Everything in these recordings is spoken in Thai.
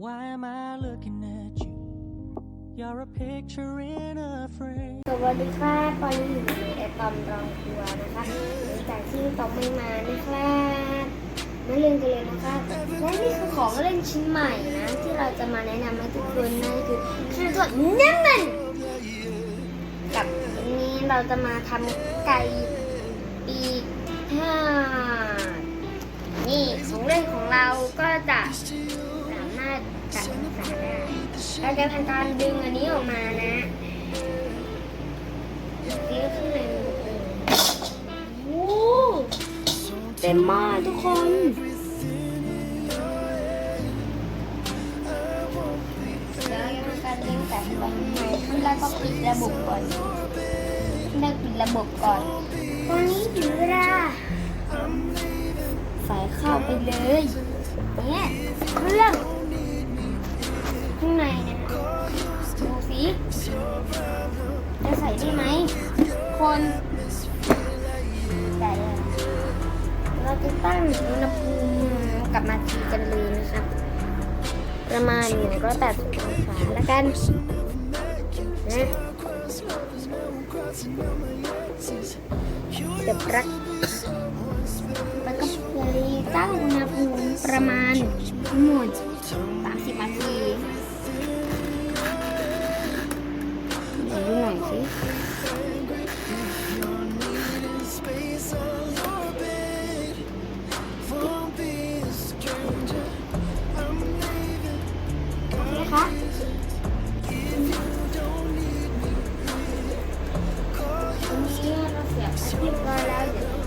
Why am I looking at you? You're a picture in a frame. สวัสดีครับตอนนี้อยู่ในแอตอมรองครัวนะคะหลังจากที่ตอมไม่มานะครับมาเล่นกันเลยนะครับและนี่คือของเล่นชิ้นใหม่นะ ที่เราจะมาแนะนำให้ทุกคนนั่นก็คือชื่อตัวน้ำมันกับอันนี้เราจะมาทำไก่ กัดองศาได้เราจะทำการดึงอันนี้ออกมานะนี่ข้างในมันเป็นโอ้เต็มมากทุกคนแล้วยังทำการเลี้ยงแต่ไว้ข้างในขั้นแรกก็ปิดระบบก่อนขั้นแรกปิดระบบก่อนตอนนี้ถึงเวลาใส่เข้าไปเลยเนี่ย จะใส่ได้ไหม คนแต่เราจะตั้งอุณหภูมิกับมาทีกันเลยนะครับ ประมาณหนึ่งร้อยแปดสิบองศาแล้วกันนะเดี๋ยวรักแล้วก็เลยตั้งอุณหภูมิประมาณหมดสามสิบนาที เราเสียบเรียบร้อยแล้วเดี๋ยวว้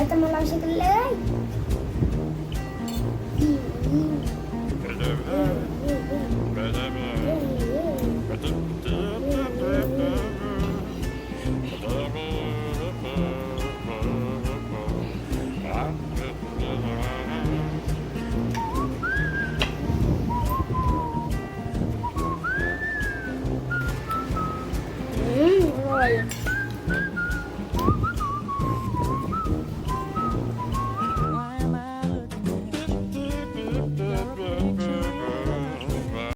แล้วจะมาลองชิมกันเลยอืมอร่อย